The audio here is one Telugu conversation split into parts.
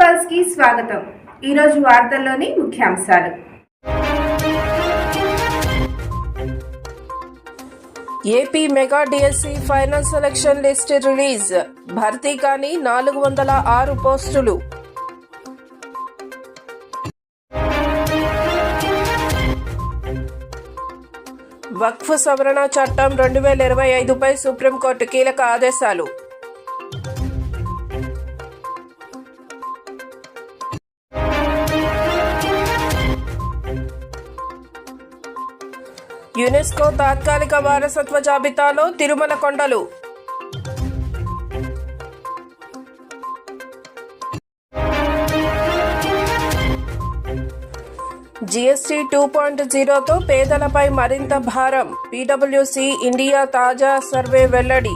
పల్స్కి స్వాగతం. ఈరోజు వార్తల్లోని ముఖ్యాంశాలు. AP mega DSC final selection list release. భర్తీ కానీ నాలుగు వందల ఆరు పోస్టులు. వక్ఫ్ సవరణ చట్టం రెండు వేల ఇరవై ఐదుపై సుప్రీంకోర్టు కీలక ఆదేశాలు. యునెస్కో తాత్కాలిక వారసత్వ జాబితాలో తిరుమల కొండలు. జీఎస్టీ టూ పాయింట్ జీరోతో పేదలపై మరింత భారం. పీడబ్ల్యూసీ ఇండియా తాజా సర్వే వెల్లడి.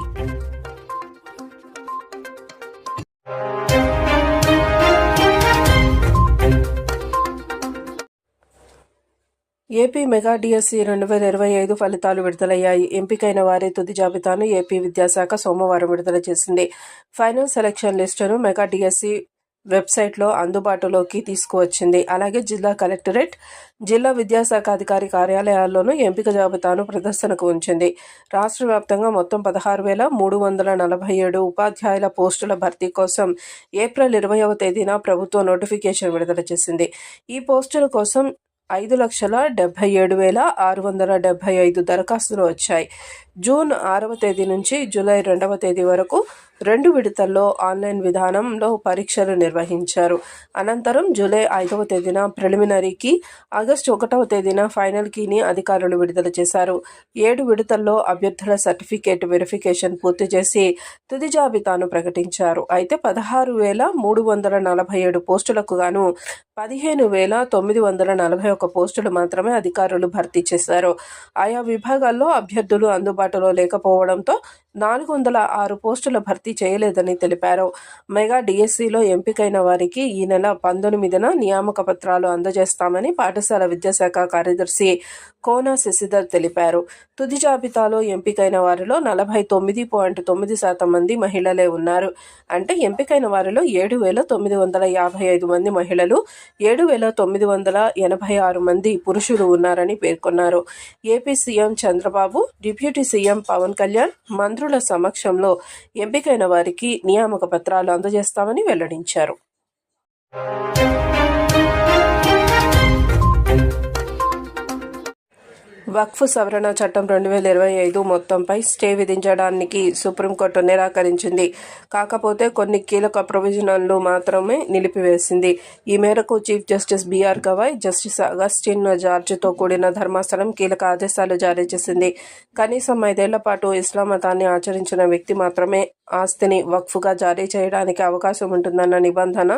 ఏపీ మెగా డిఎస్సి రెండు వేల ఇరవై ఐదు ఫలితాలు విడుదలయ్యాయి. ఎంపికైన వారి తుది జాబితాను ఏపీ విద్యాశాఖ సోమవారం విడుదల చేసింది. ఫైనల్ సెలక్షన్ లిస్టును మెగా డిఎస్సి వెబ్సైట్లో అందుబాటులోకి తీసుకువచ్చింది. అలాగే జిల్లా కలెక్టరేట్ జిల్లా విద్యాశాఖ అధికారి కార్యాలయాల్లోనూ ఎంపిక జాబితాను ప్రదర్శనకు ఉంచింది. రాష్ట్ర వ్యాప్తంగా మొత్తం పదహారు వేల మూడు వందల నలభై ఏడు ఉపాధ్యాయుల పోస్టుల భర్తీ కోసం ఏప్రిల్ ఇరవైవ తేదీన ప్రభుత్వం నోటిఫికేషన్ విడుదల చేసింది. ఈ పోస్టుల కోసం ఐదు లక్షల డెబ్బై ఏడు వేల ఆరు వందల డెబ్బై ఐదు దరఖాస్తులు వచ్చాయి. జూన్ ఆరవ తేదీ నుంచి జూలై రెండవ తేదీ వరకు రెండు విడతల్లో ఆన్లైన్ విధానంలో పరీక్షలు నిర్వహించారు. అనంతరం జూలై ఐదవ తేదీన ప్రిలిమినరీకి ఆగస్టు ఒకటవ తేదీన ఫైనల్ కీని అధికారులు విడుదల చేశారు. ఏడు విడతల్లో అభ్యర్థుల సర్టిఫికేట్ వెరిఫికేషన్ పూర్తి చేసి తుది జాబితాను ప్రకటించారు. అయితే పదహారు వేల మూడు వందల నలభై ఏడు పోస్టులకు గాను పదిహేను వేల తొమ్మిది వందల నలభై ఒక పోస్టులు మాత్రమే అధికారులు భర్తీ చేశారు. ఆయా విభాగాల్లో అభ్యర్థులు అందుబాటులో లేకపోవడంతో నాలుగు వందల ఆరు పోస్టుల భర్తీ చేయలేదని తెలిపారు. మెగా డిఎస్సిలో ఎంపికైన వారికి ఈ నెల పంతొమ్మిదిన నియామక పత్రాలు అందజేస్తామని పాఠశాల విద్యాశాఖ కార్యదర్శి కోన శశిధర్ తెలిపారు. తుది జాబితాలో ఎంపికైన వారిలో నలభై తొమ్మిది పాయింట్ తొమ్మిది శాతం మంది మహిళలే ఉన్నారు. అంటే ఎంపికైన వారిలో ఏడు వేల తొమ్మిది వందల యాభై ఐదు మంది మహిళలు ఏడు వేల తొమ్మిది వందల ఎనభై ఆరు మంది పురుషులు ఉన్నారని పేర్కొన్నారు. AP CM Chandrababu deputy CM Pawan Kalyan మంత్రుల సమక్షంలో ఎంపికైన వారికి నియామక పత్రాలు అందజేస్తామని వెల్లడించారు. వక్ఫ్ సవరణ చట్టం రెండు వేల ఇరవై ఐదు మొత్తంపై స్టే విధించడానికి సుప్రీంకోర్టు నిరాకరించింది. కాకపోతే కొన్ని కీలక ప్రొవిజనల్ను మాత్రమే నిలిపివేసింది. ఈ మేరకు chief justice BR Gavai justice Augustine జార్జ్తో కూడిన ధర్మాసనం కీలక ఆదేశాలు జారీ చేసింది. కనీసం ఐదేళ్ళ పాటు ఇస్లాం మతాన్ని ఆచరించిన వ్యక్తి మాత్రమే ఆస్తిని వక్ఫ్గా జారీ చేయడానికి అవకాశం ఉంటుందన్న నిబంధన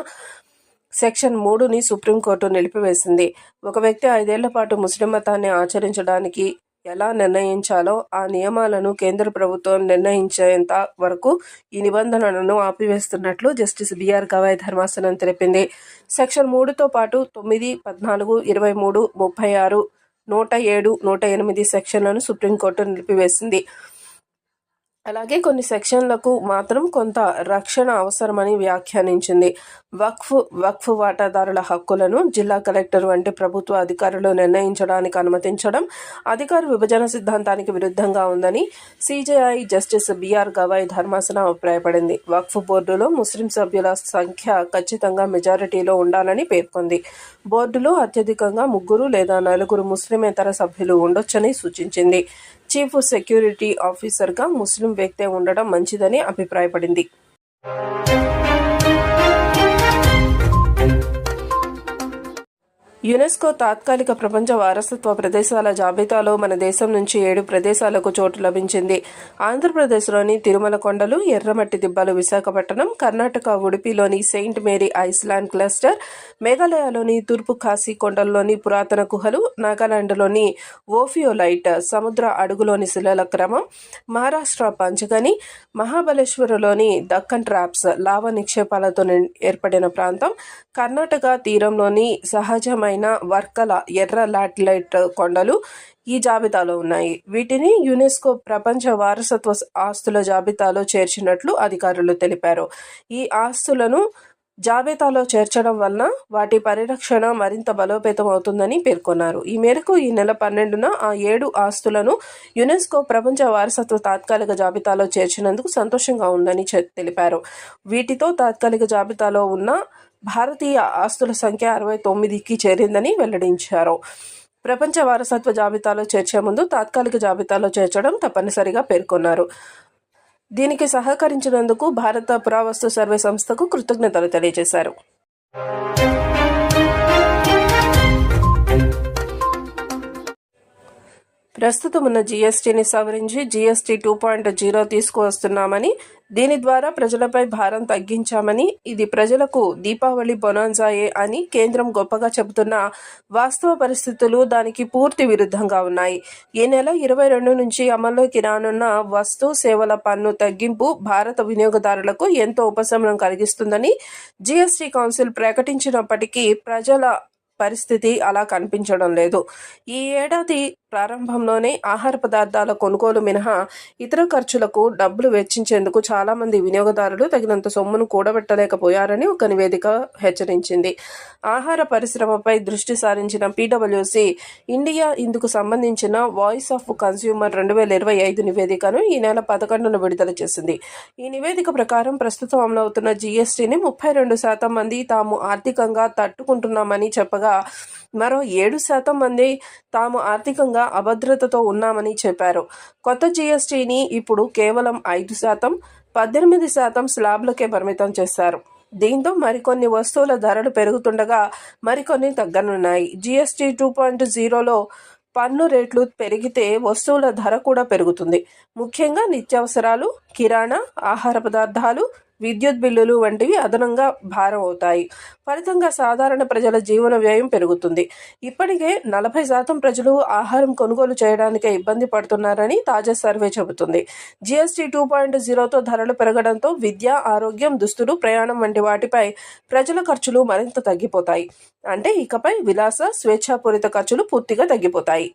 సెక్షన్ మూడుని సుప్రీంకోర్టు నిలిపివేసింది. ఒక వ్యక్తి ఐదేళ్ళ పాటు ముస్లిం మతాన్ని ఆచరించడానికి ఎలా నిర్ణయించాలో ఆ నియమాలను కేంద్ర ప్రభుత్వం నిర్ణయించేంత వరకు ఈ నిబంధనలను ఆపివేస్తున్నట్లు జస్టిస్ బిఆర్ గవాయ్ ధర్మాసనం తెలిపింది. సెక్షన్ మూడుతో పాటు తొమ్మిది పద్నాలుగు ఇరవై మూడు ముప్పై ఆరు నూట ఏడు నూట ఎనిమిది సెక్షన్లను సుప్రీంకోర్టు నిలిపివేసింది. అలాగే కొన్ని సెక్షన్లకు మాత్రం కొంత రక్షణ అవసరమని వ్యాఖ్యానించింది. వక్ఫ్ వక్ఫ్ వాటాదారుల హక్కులను జిల్లా కలెక్టర్ వంటి ప్రభుత్వ అధికారులు నిర్ణయించడానికి అనుమతించడం అధికార విభజన సిద్ధాంతానికి విరుద్ధంగా ఉందని సిజేఐ జస్టిస్ బిఆర్ గవాయ్ ధర్మాసన అభిప్రాయపడింది. వక్ఫ్ బోర్డులో ముస్లిం సభ్యుల సంఖ్య ఖచ్చితంగా మెజారిటీలో ఉండాలని పేర్కొంది. బోర్డులో అత్యధికంగా ముగ్గురు లేదా నలుగురు ముస్లిమేతర సభ్యులు ఉండొచ్చని సూచించింది. చీఫ్ సెక్యూరిటీ ఆఫీసర్గా ముస్లిం వ్యక్తే ఉండడం మంచిదని అభిప్రాయపడింది. యునెస్కో తాత్కాలిక ప్రపంచ వారసత్వ ప్రదేశాల జాబితాలో మన దేశం నుంచి ఏడు ప్రదేశాలకు చోటు లభించింది. ఆంధ్రప్రదేశ్లోని తిరుమల కొండలు ఎర్రమట్టి దిబ్బలు విశాఖపట్నం కర్ణాటక ఉడిపిలోని సెయింట్ మేరీ ఐస్లాండ్ క్లస్టర్ మేఘాలయలోని తూర్పు ఖాసీ కొండల్లోని పురాతన గుహలు నాగాలాండ్లోని ఓఫియోలైట్ సముద్ర అడుగులోని శిలల క్రమం మహారాష్ట్ర పంచగని మహాబలేశ్వరలోని దక్కన్ ట్రాప్స్ లావా నిక్షేపాలతో ఏర్పడిన ప్రాంతం కర్ణాటక తీరంలోని సహజమైన వర్కల ఎర్ర లాటిలైట్ కొండలు ఈ జాబితాలో ఉన్నాయి. వీటిని యునెస్కో ప్రపంచ వారసత్వ ఆస్తుల జాబితాలో చేర్చినట్లు అధికారులు తెలిపారు. ఈ ఆస్తులను జాబితాలో చేర్చడం వలన వాటి పరిరక్షణ మరింత బలోపేతం అవుతుందని పేర్కొన్నారు. ఈ మేరకు ఈ నెల పన్నెండున ఆ ఏడు ఆస్తులను యునెస్కో ప్రపంచ వారసత్వ తాత్కాలిక జాబితాలో చేర్చినందుకు సంతోషంగా ఉందని చె- తెలిపారు. వీటితో తాత్కాలిక జాబితాలో ఉన్న భారతీయ ఆస్తుల సంఖ్య అరవై తొమ్మిదికి చేరిందని వెల్లడించారు. ప్రపంచ వారసత్వ జాబితాలో చేర్చే ముందు తాత్కాలిక జాబితాలో చేర్చడం తప్పనిసరిగా పేర్కొన్నారు. దీనికి సహకరించినందుకు భారత పురావస్తు సర్వే సంస్థకు కృతజ్ఞతలు తెలియజేశారు. ప్రస్తుతం ఉన్న జీఎస్టీని సవరించి జీఎస్టీ టూ పాయింట్ జీరో తీసుకువస్తున్నామని దీని ద్వారా ప్రజలపై భారం తగ్గించామని ఇది ప్రజలకు దీపావళి బొనాన్జాయే అని కేంద్రం గొప్పగా చెబుతున్న వాస్తవ పరిస్థితులు దానికి పూర్తి విరుద్ధంగా ఉన్నాయి. ఈ నెల ఇరవై రెండు నుంచి అమల్లోకి రానున్న వస్తు సేవల పన్ను తగ్గింపు భారత వినియోగదారులకు ఎంతో ఉపశమనం కలిగిస్తుందని జీఎస్టీ కౌన్సిల్ ప్రకటించినప్పటికీ ప్రజల పరిస్థితి అలా కనిపించడం లేదు. ఈ ఏడాది ప్రారంభంలోనే ఆహార పదార్థాల కొనుగోలు మినహా ఇతర ఖర్చులకు డబ్బులు వెచ్చించేందుకు చాలామంది వినియోగదారులు తగినంత సొమ్మును కూడబెట్టలేకపోయారని ఒక నివేదిక హెచ్చరించింది. ఆహార పరిశ్రమపై దృష్టి సారించిన పీడబ్ల్యూసి ఇండియా ఇందుకు సంబంధించిన వాయిస్ ఆఫ్ కన్స్యూమర్ రెండు వేల ఇరవై ఐదు నివేదికను ఈ నెల పదకొండున విడుదల చేసింది. ఈ నివేదిక ప్రకారం ప్రస్తుతం అమలవుతున్న జీఎస్టీని ముప్పై రెండు శాతం మంది తాము ఆర్థికంగా తట్టుకుంటున్నామని చెప్పగా మరో ఏడు శాతం మంది తాము ఆర్థికంగా అభద్రతతో ఉన్నామని చెప్పారు. కొత్త జీఎస్టీని ఇప్పుడు కేవలం ఐదు శాతం పద్దెనిమిది శాతం స్లాబ్లకే పరిమితం చేశారు. దీంతో మరికొన్ని వస్తువుల ధరలు పెరుగుతుండగా మరికొన్ని తగ్గనున్నాయి. జీఎస్టీ టూ పాయింట్ జీరోలో పన్ను రేట్లు పెరిగితే వస్తువుల ధర కూడా పెరుగుతుంది. ముఖ్యంగా నిత్యావసరాలు కిరాణా ఆహార పదార్థాలు విద్యుత్ బిల్లులు వంటివి అదనంగా భారం అవుతాయి. ఫలితంగా సాధారణ ప్రజల జీవన వ్యయం పెరుగుతుంది. ఇప్పటికే నలభై శాతం ప్రజలు ఆహారం కొనుగోలు చేయడానికే ఇబ్బంది పడుతున్నారని తాజా సర్వే చెబుతుంది. జీఎస్టీ టూ పాయింట్ జీరోతో ధరలు పెరగడంతో విద్య ఆరోగ్యం దుస్తులు ప్రయాణం వంటి వాటిపై ప్రజల ఖర్చులు మరింత తగ్గిపోతాయి. అంటే ఇకపై విలాస స్వేచ్ఛాపూరిత ఖర్చులు పూర్తిగా తగ్గిపోతాయి.